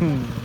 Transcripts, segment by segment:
தண்ணி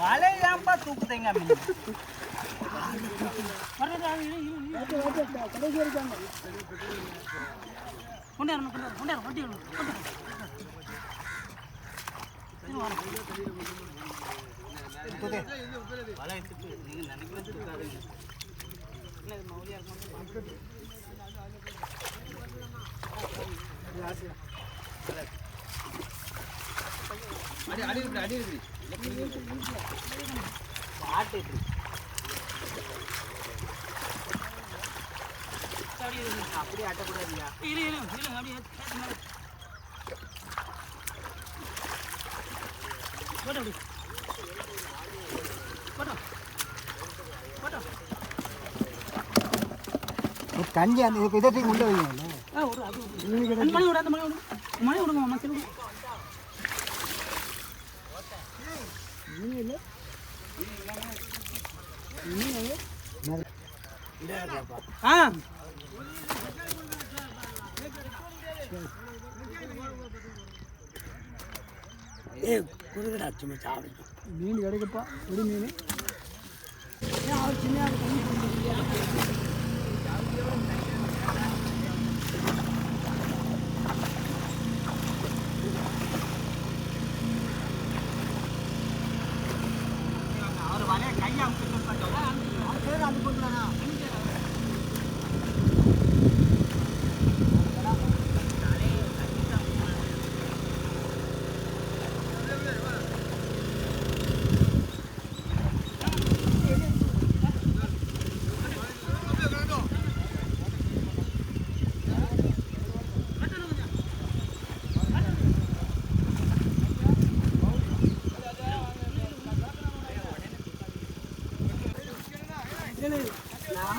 வலையாம்பா தூக்குதேங்க அடி அடி அடி. நீங்க நினைக்கிறது இருக்காதுங்க ஆட்டு எப்படி அப்படியே ஆட்டக்கூடாதுயா தண்ணி அந்த இதை இதத்துக்கு உள்ள வைங்க மணி விட. அந்த மணி மணி விடுங்க மாமா சரி ஆ. ஏய் குறுக்கடா சும்மா சாப்பிடு மீன் கிடைக்கப்பா விடு மீன் அவர் சின்ன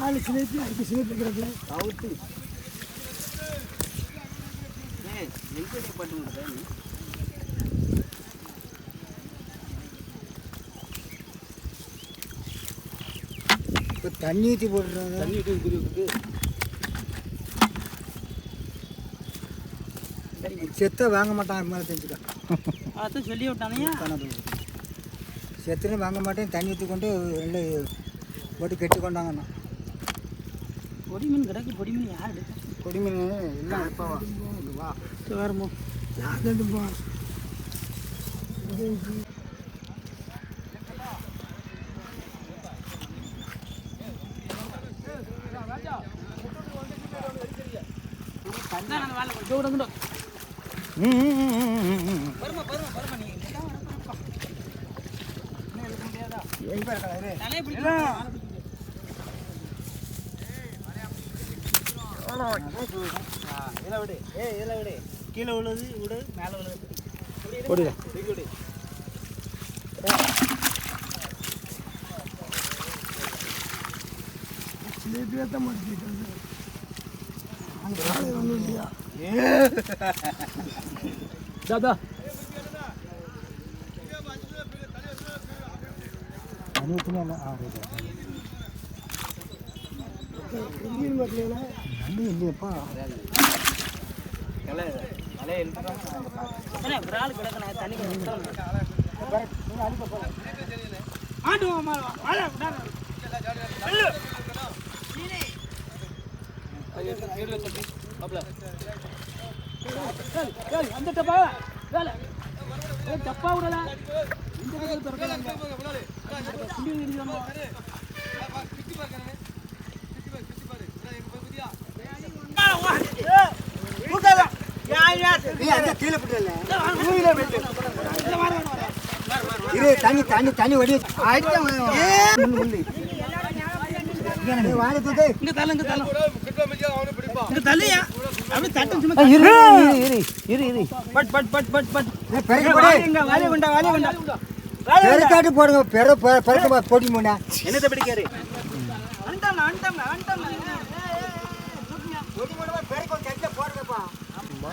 நாலு சிலேபி அஞ்சு சிலேபி இருக்கிறது அவுத்து ஏய் எங்கே பட்டு விடுதா நீ இப்போ தண்ணி ஊற்றி போட்டுறாங்க. தண்ணி விட்டு குருவுக்கு செத்த வாங்க மாட்டான் மேலே தெரிஞ்சுக்கா. அதான் சொல்லி விட்டானையா செத்துன்னு வாங்க மாட்டேன் தண்ணி ஊற்றி கொண்டு ரெண்டு போட்டு கட்டி கொண்டாங்கண்ணா. பொடி மீன் கிடக்கு பொடி மீன் யார் எடுக்க? கொடி மீன் எல்லாம் இப்போ வா. இங்க வா. வருமோ யாருப்பா ம் ம், ம், ம், ம், ம். வருமா வருமா வருமா நீ? எங்க இருக்கா இரு. தலையை பிடிக்கலாம் இதில் விடு. ஏ இதில் விடு. கீழே விழுது விடு மேலே விழுது. விடு இல்லையா தாதா ஆ மாட்டீங்களா தண்ணி இல்லையப்பா. கிளை மலையை எழுத்துதான் ஒரு ஆள் கிடக்கணும் தண்ணி ஆட்டு வாழ அந்த டப்பா வேலை டப்பா விடல இந்த இரு, தண்ணி தண்ணி தண்ணி வடி போடுங்க. போட்டி போண்டா என்னத்தை பிடிக்காரு?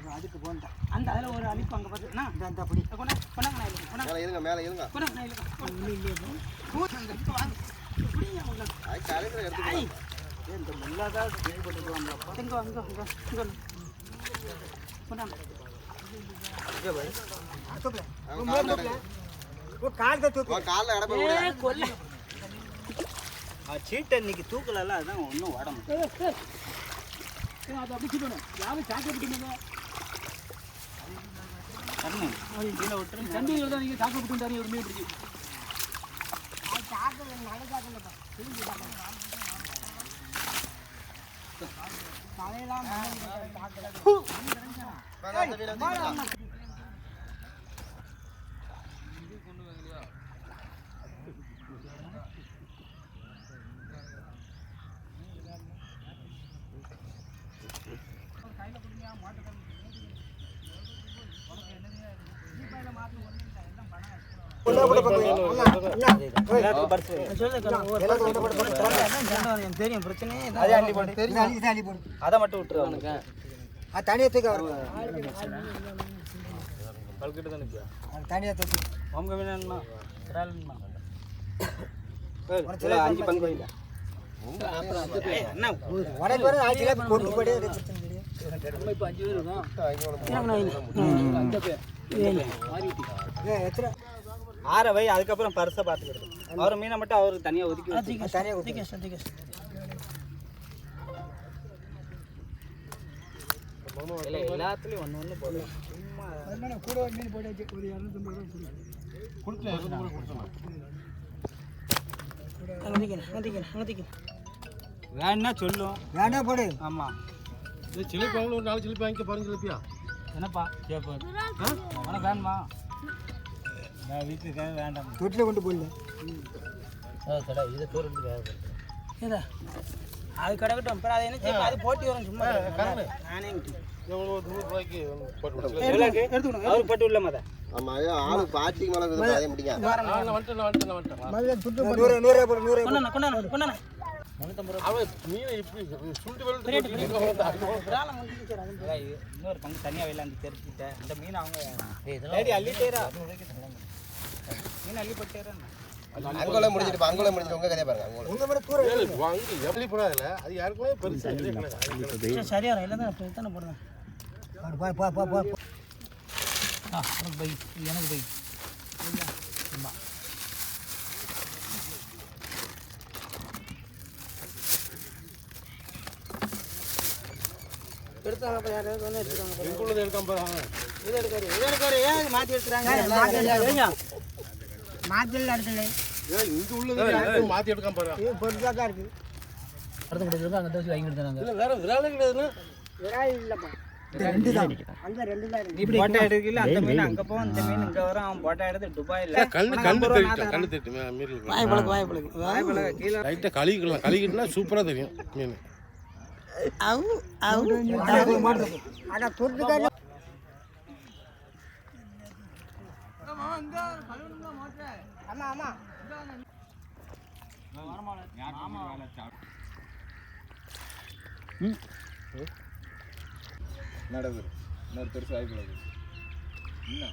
கொண்டா அதுக்கு போண்டா. அந்த அதில் ஒரு அழிப்பு அங்கே பார்த்து அந்த அப்படி கொண்டா கொண்டாங்க நான் இல்லை கொண்டாங்க மேலே இருங்க மேலே இருங்க கொண்டாங்க நான் இங்கே வாங்க. இந்த முள்ளாதான் கேள்விப்பட்டிருக்கோம்ல இங்க வா, இங்க வா, இங்க. கொண்டாங்க சீட்டை இன்னைக்கு அதான் ஒன்றும் உடம்பு அது அப்படி சொல்லணும் யாரும் சாக்கை கீழே விட்டுருங்க தான் நீங்கள் சாக்கை விட்டுருந்தாங்க ஒரு மீன் பிடிச்சி தெரியும் பிரச்சனையே போட்டு அதை மட்டும் விட்டுரு அவனுக்கு தனியாக தூக்க வரும் தனியாக தூக்கி உங்க வேணும்னா அஞ்சு பங்கு வைல என்ன உனக்கு வரும் ஆட்சியில் கொண்டு எத்தனை ஆற வை அதுக்கப்புறம் பரிசை பார்த்துக்கிறது. அவர் மீனை மட்டும் அவருக்கு தனியாக ஒதுக்கி தனியாக இல்ல, எல்லாத்துலயும் ஒன்று ஒன்று போடுவோம் கூட ஒரு மீன் போட்டு ஒரு இரநூத்தம்பது ரூபா வேணா சொல்லும் வேண்டாம் போடு. ஆமா. சிலிப்பி வாங்கல ஒரு நாலு சிலிப்பி வாங்கி பாருங்க சிலிப்பியா என்னப்பா? உனக்கு வேணுமா? நான் வீட்டுக்கு வேண்டாம். தொட்டில் கொண்டு போடல கடை இதை தூரத்துக்கு ஏதா? அது கிடக்கட்டும். அப்புறம் அது என்ன செய்யும் அது போட்டி வரும் சும்மா நானே எவ்வளோ நூறு ரூபாய்க்கு போட்டு எடுத்துக்கணும் அவருக்கு பட்டு உள்ள மத ஆமா ஐயோ ஆளு பாட்டிக்கு மேல இருக்குது அதே முடிங்க நான் வந்துட்டேன் வந்துட்டேன் வந்துட்டேன். நூறு நூறு நூறு கொண்டாண்ணா கொண்டாண்ணா கொண்டாண்ணா இன்னொரு பங்கு தனியா வைல அந்த தெரிஞ்சுட்ட அந்த மீன் அவங்க டேடி அள்ளிட்டேரா மீன் அள்ளி போட்டேரா அங்கோல முடிஞ்சிட்டு அங்கோல முடிஞ்சிட்டு உங்க கதையை பாருங்க அங்கோல. உங்க வாங்கி எப்படி போடாதுல அது யாருக்குமே பெருசா. சரியா வரும் இல்லை தான் தானே போடுறேன் பா பா பா பா ஆ எனக்கு பை எனக்கு பை. எடுத்தாங்க யாராவது வந்து எடுத்துக்காங்க எங்குள்ளது எடுக்காம போறாங்க? இது எடுக்காரு ஏன் மாத்தி எடுத்துறாங்க? மாத்தி ஏன் இங்க உள்ளது மாத்தி எடுக்காம போறாங்க இது பொருளா தான். இருக்கு. அடுத்த அந்த மீன் அங்க போ அந்த மீன் இங்க வரும். அவன் போட்டா எடுத்து துபாய்ல. கண்ணு கண்ணு தெரியும் கண்ணு தெரியும் மீன் வாய் பழக்கு வாய் பழக்கு வாய் பழக்கு கீழ. சூப்பரா தெரியும் மீன். ಅವು ಅವು. ಅದ ತುರ್ದು ಕಡೆ ಅಮ್ಮ ಅಮ್ಮ நடவு இன்னொரு பெருசு வாய்ப்பு இல்லை